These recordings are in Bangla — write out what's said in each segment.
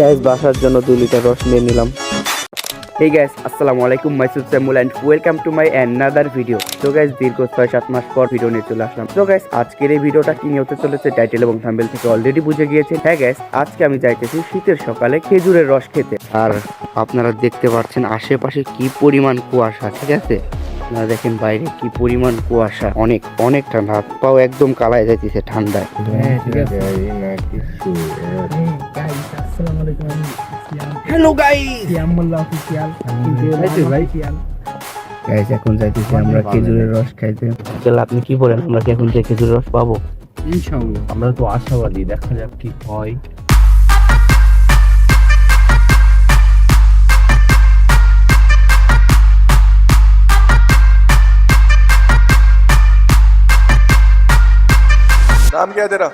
গ্যাস বাসার জন্য দুই লিটার রস নিয়ে নিলাম। এই গ্যাস আসসালামু আলাইকুম মাইসুদ স্যামুল and welcome to my another video তো গ্যাস দীর্ঘ ছয় সাত মাস পর ভিডিও নিয়ে চলে আসলাম। তো গ্যাস আজকের এই ভিডিওটা কি নিয়ে হতে চলেছে টাইটেল এবং থাম্বেল থেকে অলরেডি বুঝে গিয়েছে হ্যাঁ গ্যাস আজকে আমি যাইতেছি শীতের সকালে খেজুরের রস খেতে। আর আপনারা দেখতে পাচ্ছেন আশেপাশে কি পরিমাণ কুয়াশা, ঠিক আছে? আপনারা দেখেন বাইরে কি পরিমাণ কুয়াশা। অনেক অনেক ঠান্ডা। হাত পাও একদম কালায় যাইতেছে ঠান্ডায়। হ্যাঁ হ্যালো গাইস গাইস এখন যাইতেছি আমরা খেজুরের রস খাইতে। চল আপনি কি বলেন? আমরা কি এখন যে খেজুরের রস পাবো? ইনশাআল্লাহ। আমরা তো আশাবাদী। দেখা যাক কি হয়। नाम क्या है तेरा?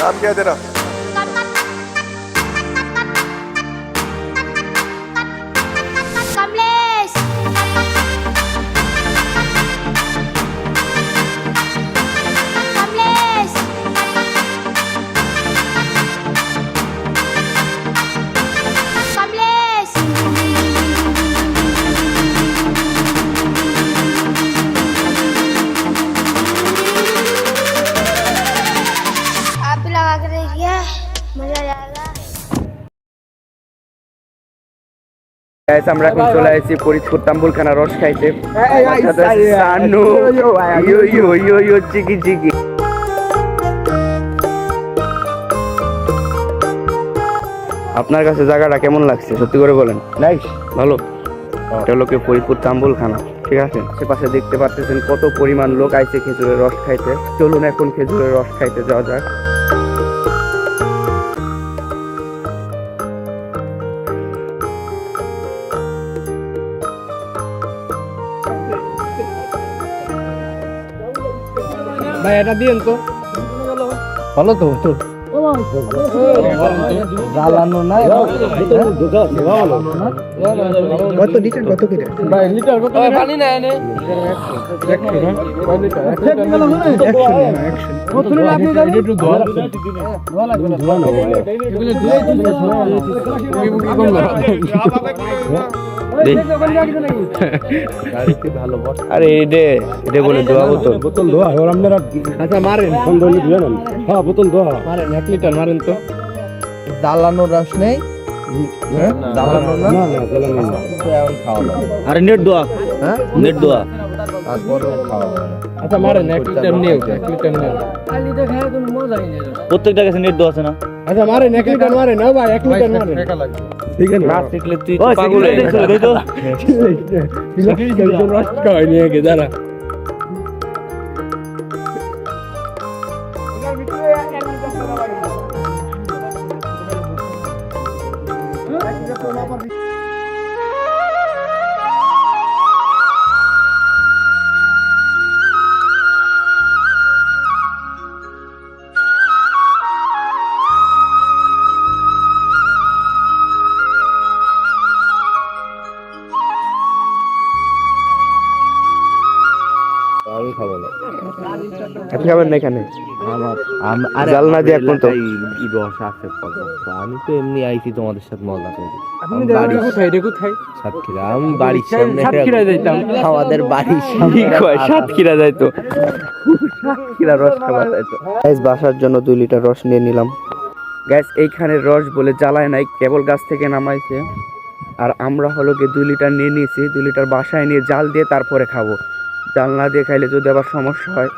नाम क्या है तेरा? গাইস আমরা এখন চলে আসছি ফরিদপুর তাম্বুলখানা রস খাইতে। সানু। ইয়ো ইয়ো ইয়ো ইয়ো চিকি চিকি আপনার কাছে জায়গাটা কেমন লাগছে? সত্যি করে বলেন। নাইস ভালো? এটা হলো কি ফরিদপুর তাম্বুলখানা। ঠিক আছে? আশেপাশে দেখতে পাচ্ছেন কত পরিমাণ লোক আইছে খেজুরের রস খাইতে। চলুন এখন খেজুরের রস খাইতে যাওয়া যাক। ভাই এটা দিয়েন তো ভালো তো তো জ্বালানো নাই কত লিটার কত ভাই লিটার কত পানি না। এনে আরে এটা বলে দোয়া বোতল। বোতল ধোয়া আর আপনারা আচ্ছা মারেন। ফোন ধরে ধুয়ে নেন। হ্যাঁ বোতল ধোয়া মারেন এক লিটার মারেন তো। রস নেই। না না না না তো আরে নেট দোয়া হ্যাঁ। নেট দোয়া তারপরে খাওয়া যাবে না। আচ্ছা মারেন এক লিটার নিয়ে এক লিটার নিয়ে প্রত্যেকটা কাছে নেট দোয়া আছে না? আচ্ছা মারেন এক লিটার মারেন না ভাই এক লিটার মারেন ঠিক আছে। না শিখলে তুই পাগল হয়ে যাবি তো। রস খাওয়াই নিয়ে গে দাঁড়া। আমি খাব না। আপনি খাবেন না এখানে? আমার জালনা দিয়ে এখন তো রস আছে আমি তো এমনি আইছি তোমাদের সাথে মজা করি। আপনি বাড়ি কোথায়? কোথায়? সাতক্ষীরা আমি বাড়ির সামনে সাতক্ষীরা যাইতাম। আমাদের বাড়ির কি সামনে কয়? সাতক্ষীরা যাইতো। সাতক্ষীরা রস খাওয়া যাইতো। গ্যাস বাসার জন্য দুই লিটার রস নিয়ে নিলাম। গ্যাস এইখানে রস বলে জ্বালায় নাই কেবল গাছ থেকে নামাইছে। আর আমরা হলো গিয়ে দুই লিটার নিয়ে নিয়েছি দুই লিটার বাসায় নিয়ে জাল দিয়ে তারপরে খাব। জাল না দিয়ে খাইলে যদি আবার সমস্যা হয়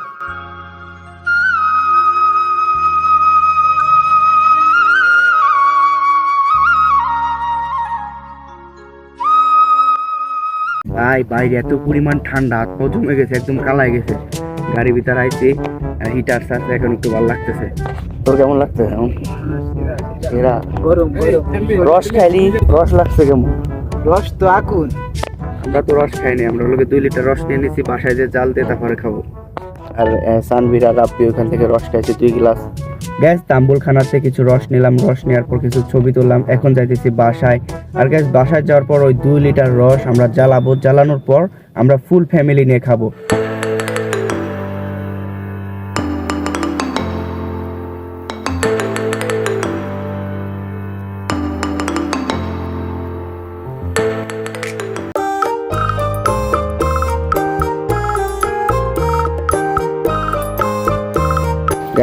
ভাই বাইরে এত পরিমাণ ঠান্ডা হাত জমে গেছে একদম কালাই গেছে। গাড়ি ভিতরে আইছি হিটার আছে এখন একটু ভালো লাগতেছে। তোর কেমন লাগতেছে এখন এরা রস খাইলি রস লাগছে কেমন? রস তো আকুন আমরা তো রস খাইনি আমরা লোকে দুই লিটার রস নিয়ে নিছি বাসায় যে জাল দিয়ে তারপরে খাব। আর আহ, সানভীর আর রাব্বি ওখান থেকে রস খাইছে দুই গ্লাস। গ্যাস তাম্বুল খানাতে কিছু রস নিলাম, রস নেওয়ার পর কিছু ছবি তুললাম, এখন যাইতেছি বাসায়। আর গ্যাস বাসায় যাওয়ার পর ওই দুই লিটার রস আমরা জ্বালাবো, জ্বালানোর পর আমরা ফুল ফ্যামিলি নিয়ে খাব।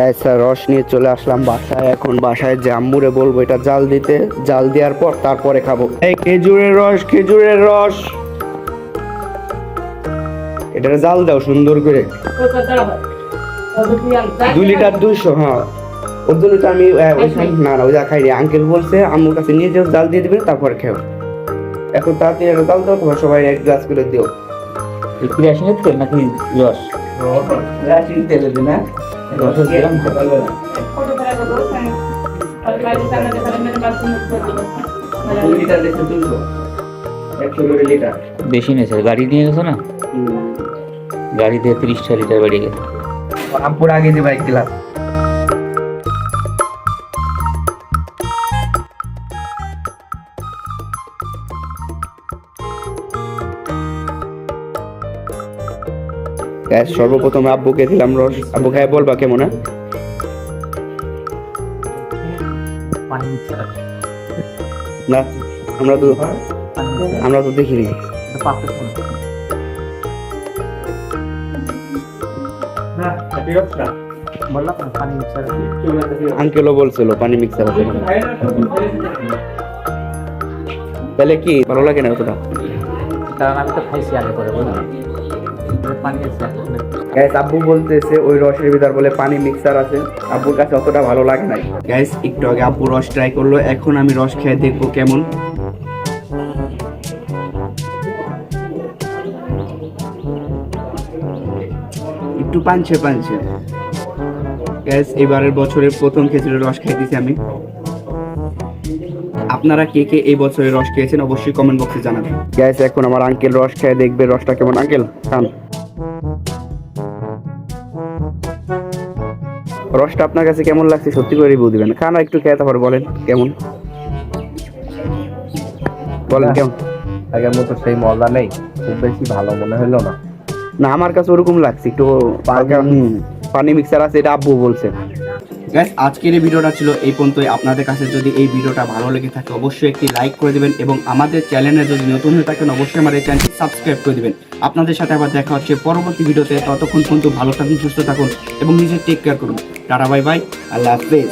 গ্যাস রস নিয়ে চলে আসলাম বাসায়। এখন বাসায় যে আম্মুরে বলব এটা জাল দিতে। জাল দেওয়ার পর তারপরে খাব। এই খেজুরের রস খেজুরের রস। এটা জাল দাও সুন্দর করে। দুই লিটার দুইশো হ্যাঁ। ওর জন্য তো আমি না না ওইটা খাইনি। আঙ্কেল বলছে আম্মুর কাছে নিয়ে যাও জাল দিয়ে দিবেন তারপর খেও এখন তাড়াতাড়ি একটা জাল দাও তোমার সবাই এক গ্লাস করে দিও। ক্রিয়াশিনের তেল নাকি রস? রাশিন তেলে দিন হ্যাঁ নেই বেশি নেছে গাড়ি নিয়ে গেছো না? গাড়িতে তিরিশটা লিটার বাড়িয়ে গেছে। রামপুর আগে যে বাইক গ্লাস গ্যাস সর্বপ্রথম আব্বুকে দিলাম রস। আব্বু খায় বলবা কেমন হ্যাঁ? না, আমরা তো আমরা তো দেখিনি। আঙ্কেলও বলছিল পানি মিক্সার আছে। তাহলে কি, ভালো লাগে না অতটা? কারণ আমি তো খাইছি আগে করে বুঝলি? পানি গ্যাস আব্বু বলতেছে ওই রসের ভিতর বলে পানি মিক্সার আছে। আব্বুর কাছে অতটা ভালো লাগে নাই। গ্যাস একটু আগে আব্বু রস ট্রাই করল এখন আমি রস খেয়ে দেখব কেমন। একটু পাঞ্চে পাঞ্চে গ্যাস এবারের বছরের প্রথম খেজুরের রস খাইতেছি আমি। আপনারা কে কে এই বছরের রস খেয়েছেন অবশ্যই কমেন্ট বক্সে জানাবেন। গ্যাস এখন আমার আঙ্কেল রস খেয়ে দেখবে রসটা কেমন? আঙ্কেল খান। রসটা আপনার কাছে কেমন লাগছে? সত্যি করে রিভিউ দিবেন। খান একটু খেয়ে তারপর বলেন কেমন? বলেন কেমন? আগের মতো সেই মজা নেই। খুব বেশি ভালো মনে হলো না। না আমার কাছে ওরকম লাগছে। একটু পানি মিক্সার আছে এটা আব্বু বলছে। গ্যাস আজকের এই ভিডিওটা ছিল এই পর্যন্তই। আপনাদের কাছে যদি এই ভিডিওটা ভালো লেগে থাকে, অবশ্যই একটি লাইক করে দেবেন এবং আমাদের চ্যানেলে যদি নতুন হয়ে থাকেন, অবশ্যই আমাদের চ্যানেলটি সাবস্ক্রাইব করে দেবেন। আপনাদের সাথে আবার দেখা হচ্ছে পরবর্তী ভিডিওতে। ততক্ষণ পর্যন্ত ভালো থাকুন, সুস্থ থাকুন এবং নিজের টেক কেয়ার করুন। টাটা বাই বাই আল্লাহ হাফেজ।